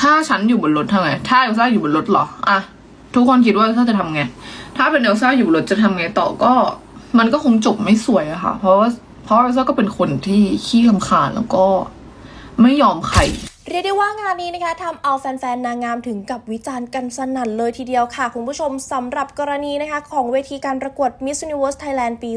ถ้าฉันอยู่บนรถทำไง ถ้าเอลซ่าอยู่บนรถเหรออะทุกคนคิดว่าเอลซ่าจะทำไง ถ้าเป็นเอลซ่าอยู่บนรถจะทำไงต่อก็ มันก็คงจบไม่สวยอะค่ะ เพราะว่าเพราะเอลซ่าก็เป็นคนที่ขี้คำคาญแล้วก็ไม่ยอมใคร เรียกได้ว่างานนี้นะคะทำเอาแฟนๆ นางงามถึงกับวิจารณ์กันสนั่นเลยทีเดียวค่ะ คุณผู้ชมสำหรับกรณีนะคะของเวทีการประกวด Miss Universe Thailand ปี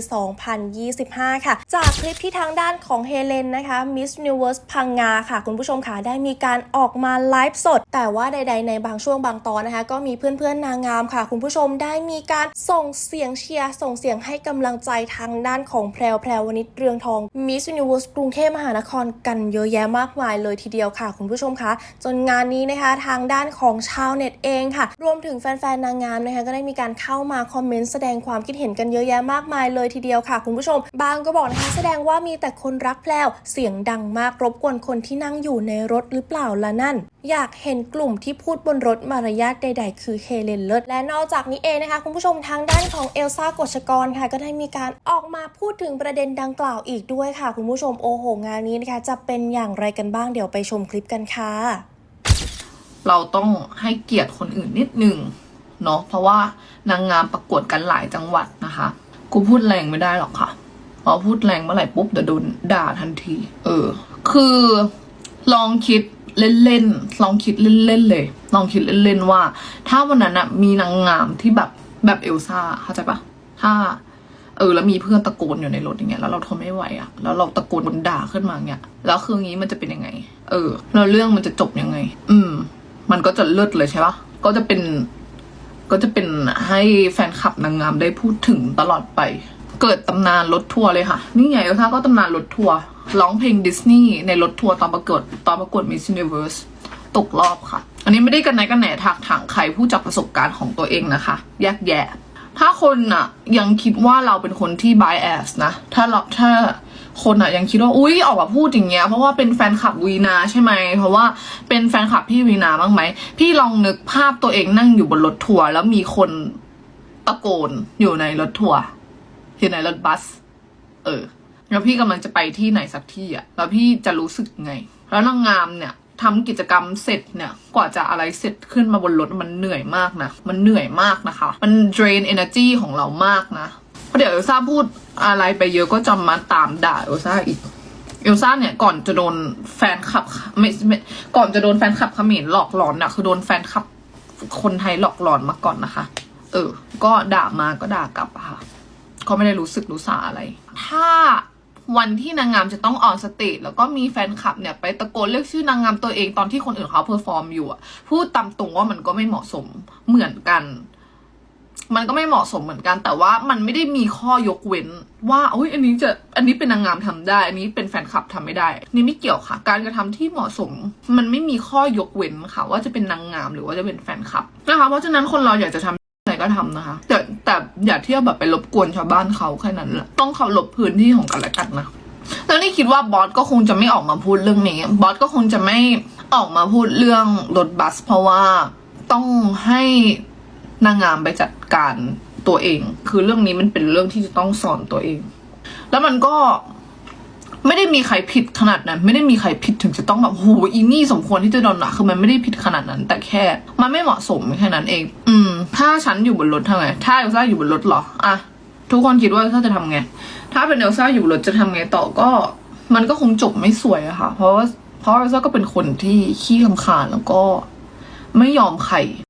2025 ค่ะ จากคลิปที่ทางด้านของเฮเลนนะคะ Miss Universe พังงาค่ะ คุณผู้ชมค่ะได้มีการออกมาไลฟ์สด แต่ว่าใด ๆ ในบางช่วงบางตอนนะคะ ก็มีเพื่อนๆ นางงามค่ะ คุณผู้ชมได้มีการส่งเสียงเชียร์ส่งเสียงให้กำลังใจทางด้านของแพรวแพรวนิชเรืองทอง Miss Universe กรุงเทพมหานครกันเยอะแยะมากมายเลยทีเดียวค่ะคุณผู้ชมคะจนงานนี้นะคะทางด้านของชาวเน็ตเองค่ะ รวมถึงแฟนๆนางงามนะคะก็ได้มีการเข้ามาคอมเมนต์แสดงความคิดเห็นกันเยอะแยะมากมายเลยทีเดียวค่ะ คุณผู้ชม บางก็บอกนะคะแสดงว่ามีแต่คนรักแพลวเสียงดังมากรบกวนคนที่นั่งอยู่ในรถหรือเปล่าล่ะนั่น อยากเห็นกลุ่มที่พูดบนรถมารยาทใด ๆ คือเฮเลนเลิศและนอกจากนี้เองนะคะคุณผู้ชมทางด้านของเอลซ่ากฎชกรค่ะ ก็ได้มีการออกมาพูดถึงประเด็นดังกล่าวอีกด้วยค่ะ คุณผู้ชมโอ้โหงานนี้นะคะจะเป็นอย่างไรกันบ้างเดี๋ยวไปชมคลิปกันค่ะ เราต้องให้เกียรติคนอื่นนิดนึงเนาะเพราะว่านางงามประกวดกันหลายจังหวัดนะคะ กูพูดแรงไม่ได้หรอกค่ะพอพูดแรงเมื่อไหร่ปุ๊บเดี๋ยวโดนด่าทันที เออ คือลองคิดเล่นๆ ลองคิดเล่นๆเลย ลองคิดเล่นๆว่า ถ้าวันนั้นอะมีนางงามที่แบบแบบเอลซ่าเข้าใจปะถ้า เออแล้วมีเพื่อนตะโกนอยู่ในรถอย่างเงี้ยแล้วเราทนไม่ไหวอะแล้วเราตะโกนด่าขึ้นมาเงี้ยแล้วคืองี้มันจะเป็นยังไง เออแล้วเรื่องมันจะจบยังไง อืม มันก็จะเลิศเลยใช่ปะก็จะเป็นก็จะเป็นให้แฟนคลับนางงามได้พูดถึงตลอดไป เกิดตำนานรถทัวร์เลยค่ะ นี่ไงเอลซ่าก็ตำนานรถทัวร์ร้องเพลงดิสนีย์ในรถทัวร์ตอนประกวดตอนประกวด Miss Universe ตกรอบค่ะ อันนี้ไม่ได้กันไหนกันแหนถักถังใครผู้จากประสบการณ์ของตัวเองนะคะ แยกแยะ ถ้าคนอะยังคิดว่าเราเป็นคนที่ bias นะ ถ้าเราถ้าคนอะยังคิดว่าอุ้ยออกมาพูดอย่างเงี้ยเพราะว่าเป็นแฟนคลับวีนาใช่ไหมเพราะว่าเป็นแฟนคลับพี่วีนาบ้างไหมพี่ลองนึกภาพตัวเองนั่งอยู่บนรถทัวร์แล้วมีคนตะโกนอยู่ในรถทัวร์อยู่ในรถบัส เออ แล้วพี่กำลังจะไปที่ไหนสักที่อะแล้วพี่จะรู้สึกไง แล้วนางงามเนี่ย ทำกิจกรรมเสร็จเนี่ย กว่าจะอะไรเสร็จขึ้นมาบนรถมันเหนื่อยมากนะ มันเหนื่อยมากนะคะ มัน drain energy ของเรามากนะ เพราะเดี๋ยวเอลซ่าพูดอะไรไปเยอะก็จะมาตามด่าเอลซ่าอีก เอลซ่าเนี่ยก่อนจะโดนแฟนคลับไม่ไม่ก่อนจะโดนแฟนคลับเขมรหลอกหลอนน่ะคือโดนแฟนคลับคนไทยหลอกหลอนมาก่อนนะคะ เออ ก็ด่ามาก็ด่ากลับค่ะ ก็ไม่ได้รู้สึกรู้สาอะไร ถ้า วันที่นางงามจะต้องออนสเตจแล้วก็มีแฟนคลับเนี่ยไปตะโกนเรียกชื่อนางงามตัวเองตอนที่คนอื่นเขาเพอร์ฟอร์มอยู่อะพูดตามตรงว่ามันก็ไม่เหมาะสมเหมือนกัน มันก็ไม่เหมาะสมเหมือนกัน แต่ว่ามันไม่ได้มีข้อยกเว้น ว่าอุ้ยอันนี้จะอันนี้เป็นนางงามทำได้ อันนี้เป็นแฟนคลับทำไม่ได้ นี่ไม่เกี่ยวค่ะ การกระทำที่เหมาะสม มันไม่มีข้อยกเว้นค่ะ ว่าจะเป็นนางงามหรือว่าจะเป็นแฟนคลับนะคะเพราะฉะนั้นคนเราอยากจะทำอะไร ก็ทำนะคะ แต่แต่อย่าเที่ยวแบบไปรบกวนชาวบ้านเขาแค่นั้นแหละต้องเคารพพื้นที่ของกันและกันนะแล้วนี่คิดว่าบอสก็คงจะไม่ออกมาพูดเรื่องนี้ บอสก็คงจะไม่ออกมาพูดเรื่องรถบัส เพราะว่าต้องให้นางงามไปจัดการตัวเอง คือเรื่องนี้มันเป็นเรื่องที่จะต้องสอนตัวเอง แล้วมันก็ ไม่ได้มีใครผิดขนาดนั้น ไม่ได้มีใครผิดถึงจะต้องแบบโหอีนี่สมควรที่จะโดนหนักคือมันไม่ได้ผิดขนาดนั้น แต่แค่ มันไม่เหมาะสมแค่นั้นเอง อืม ถ้าฉันอยู่บนรถทำไงถ้าเอลซ่าอยู่บนรถหรออะทุกคนคิดว่าเอลซ่าจะทำไง ถ้าเป็นเอลซ่าอยู่บนรถจะทำไงต่อก็ มันก็คงจบไม่สวยอะค่ะ เพราะว่าเพราะเอลซ่าก็เป็นคนที่ขี้คำคาญแล้วก็ ไม่ยอมใคร